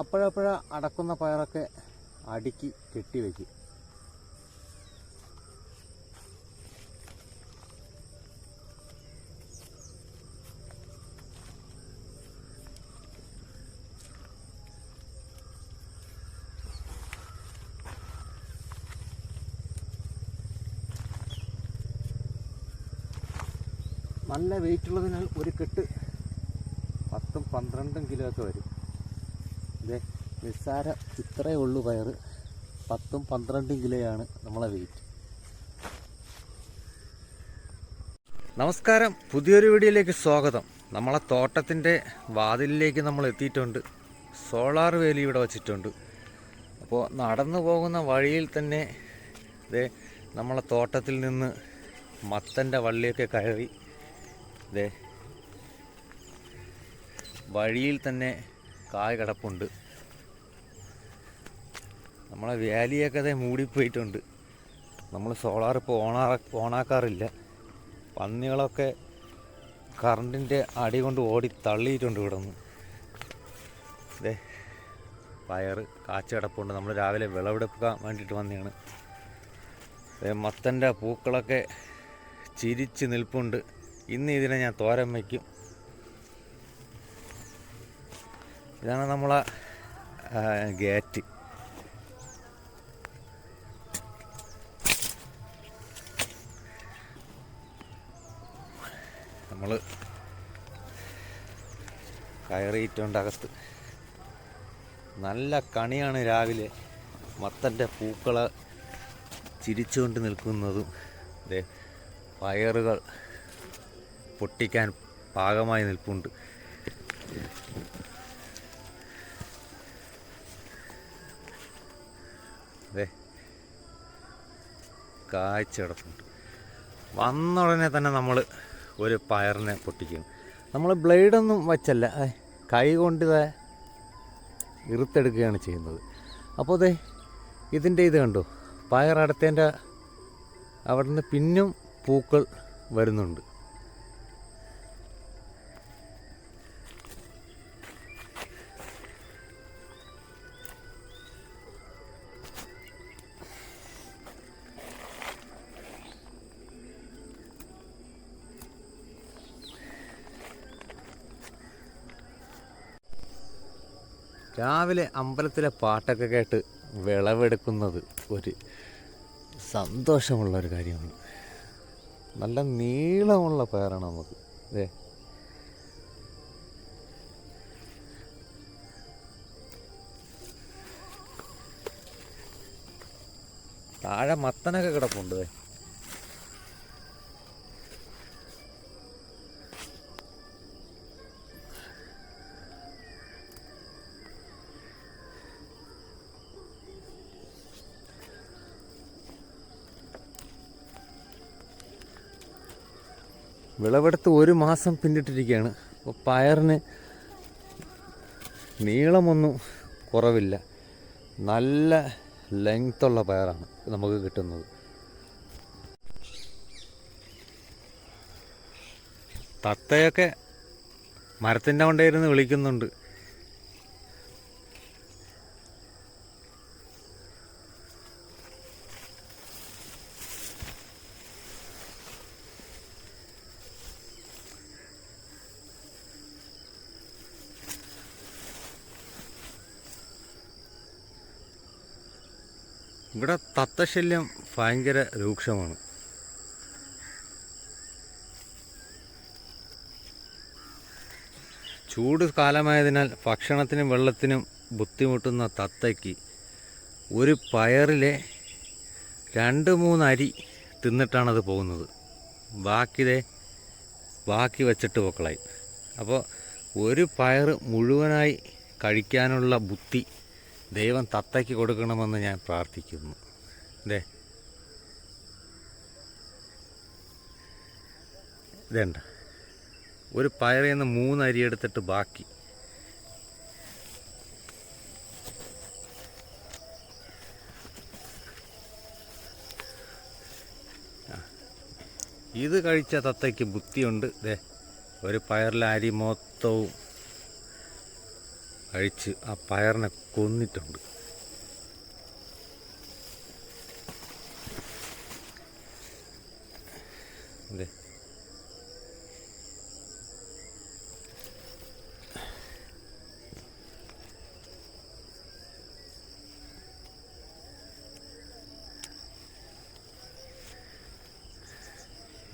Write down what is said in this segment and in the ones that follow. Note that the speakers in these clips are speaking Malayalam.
അപ്പോഴപ്പോഴ അടക്കുന്ന പയറൊക്കെ അടുക്കി കെട്ടിവെക്കും നല്ല വെയിറ്റ് ഉള്ളതിനാൽ ഒരു കെട്ട് പത്തും പന്ത്രണ്ടും കിലോ ഒക്കെ വരും. ഇതേ നിസ്സാര ഇത്രയേ ഉള്ളൂ പയർ പത്തും പന്ത്രണ്ടും കിലോയാണ് നമ്മളെ വെയിറ്റ് നമസ്കാരം. പുതിയൊരു വീഡിയോയിലേക്ക് സ്വാഗതം. നമ്മളെ തോട്ടത്തിന്റെ വാതിലിലേക്ക് നമ്മൾ എത്തിയിട്ടുണ്ട്. സോളാർ വേലി ഇവിടെ വച്ചിട്ടുണ്ട്. അപ്പോൾ നടന്നു പോകുന്ന വഴിയിൽ തന്നെ ഇതേ നമ്മളെ തോട്ടത്തിൽ നിന്ന് മത്തന്റെ വള്ളിയൊക്കെ കയറി ഇതേ വഴിയിൽ തന്നെ കായ് കിടപ്പുണ്ട്. നമ്മളെ വാലിയൊക്കെ അതേ മൂടിപ്പോയിട്ടുണ്ട്. നമ്മൾ സോളാർ ഇപ്പോൾ ഓണാ ഓണാക്കാറില്ല. പന്നികളൊക്കെ കറണ്ടിന്റെ അടി കൊണ്ട് ഓടി തള്ളിയിട്ടുണ്ട് ഇവിടെ നിന്ന് ഇതേ പയർ കാച്ച കിടപ്പുണ്ട്. നമ്മൾ രാവിലെ വിളവെടുക്കാൻ വേണ്ടിയിട്ട് വന്നതാണ്. മത്തന്റെ പൂക്കളൊക്കെ ചിരിച്ച് നിൽപ്പുണ്ട്. ഇന്ന് ഇതിനെ ഞാൻ തോരൻ വയ്ക്കും. ഇതാണ് നമ്മളെ ഗേറ്റ് നമ്മൾ കയറിയിട്ടുണ്ട് അകത്ത്. നല്ല കണിയാണ് രാവിലെ. മത്തന്റെ പൂക്കളെ ചിരിച്ചുകൊണ്ട് നിൽക്കുന്നതും പയറുകൾ പൊട്ടിക്കാൻ പാകമായി നിൽപ്പുണ്ട്. അതെ കാഴ്ച കിടപ്പുണ്ട്. വന്ന ഉടനെ തന്നെ നമ്മൾ ഒരു പയറിനെ പൊട്ടിക്കും. നമ്മൾ ബ്ലേഡൊന്നും വച്ചല്ല. കൈ കൊണ്ട് ഇറുത്തെടുക്കുകയാണ് ചെയ്യുന്നത്. അപ്പോൾ അതെ ഇതിന്റെ ഇത് കണ്ടു? പയർ അടുത്തേന്റെ അവിടുന്ന് പിന്നും പൂക്കൾ വരുന്നുണ്ട്. രാവിലെ അമ്പലത്തിലെ പാട്ടൊക്കെ കേട്ട് വിളവെടുക്കുന്നത് ഒരു സന്തോഷമുള്ള ഒരു കാര്യമാണ്. നല്ല നീളമുള്ള പയറാണ് നമുക്ക്. അതെ താഴെ മത്തനൊക്കെ കിടപ്പുണ്ട് വിളവെടുത്ത് ഒരു മാസം പിന്നിട്ടിരിക്കുകയാണ്. അപ്പോൾ പയറിന് നീളമൊന്നും കുറവില്ല. നല്ല ലെങ്ത്തുള്ള പയറാണ് നമുക്ക് കിട്ടുന്നത്. തത്തയൊക്കെ മരത്തിന്റെ കൊണ്ടേരുന്ന് വിളിക്കുന്നുണ്ട്. ഇവിടെ തത്തശല്യം ഭയങ്കര രൂക്ഷമാണ്. ചൂട് കാലമായതിനാൽ ഭക്ഷണത്തിനും വെള്ളത്തിനും ബുദ്ധിമുട്ടുന്ന തത്തയ്ക്ക് ഒരു പയറിലെ രണ്ട് മൂന്നരി തിന്നിട്ടാണത് പോകുന്നത്. ബാക്കിതേ ബാക്കി വെച്ചിട്ട് പൊക്കളായി. അപ്പോൾ ഒരു പയർ മുഴുവനായി കഴിക്കാനുള്ള ബുദ്ധി ദൈവം തത്തയ്ക്ക് കൊടുക്കണമെന്ന് ഞാൻ പ്രാർത്ഥിക്കുന്നു. ഇതേ ഇതേണ്ട. ഒരു പയറിൽ നിന്ന് മൂന്ന് അരി എടുത്തിട്ട് ബാക്കി. ഇത് കഴിച്ച തത്തയ്ക്ക് ബുദ്ധിയുണ്ട്. ദേ. ഒരു പയറിലെ അരി മൊത്തവും. കഴിച്ച് ആ പയറിനെ കൊന്നിട്ടുണ്ട്. അതെ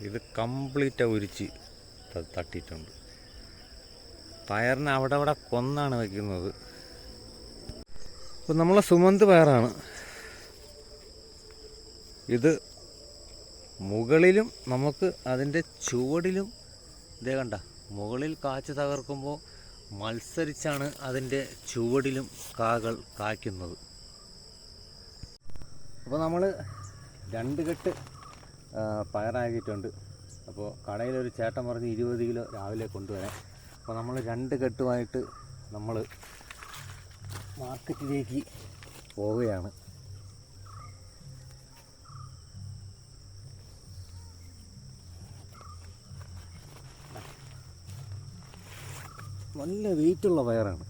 ഇത് കംപ്ലീറ്റ് ഉരിച്ച് തട്ടിയിട്ടുണ്ട്. പയറിനെ അവിടെ അവിടെ കൊന്നാണ് വയ്ക്കുന്നത് ഇപ്പം നമ്മളെ സുമന്ത് പയറാണ്. ഇത് മുകളിലും നമുക്ക് അതിന്റെ ചുവടിലും ഇതേ കണ്ട മുകളിൽ കാച്ച് തകർക്കുമ്പോൾ മത്സരിച്ചാണ് അതിന്റെ ചുവടിലും കാകൾ കായ്ക്കുന്നത്. അപ്പോൾ നമ്മൾ രണ്ട് കെട്ട് പയറാക്കിയിട്ടുണ്ട്. അപ്പോൾ കടയിലൊരു ചേട്ടൻ പറഞ്ഞ് ഇരുപത് കിലോ രാവിലെ കൊണ്ടുവരാൻ അപ്പോൾ നമ്മൾ രണ്ട് കെട്ടുമായിട്ട് നമ്മൾ മാർക്കറ്റിലേക്ക് പോവുകയാണ്. നല്ല വെയിറ്റുള്ള പയറാണ്.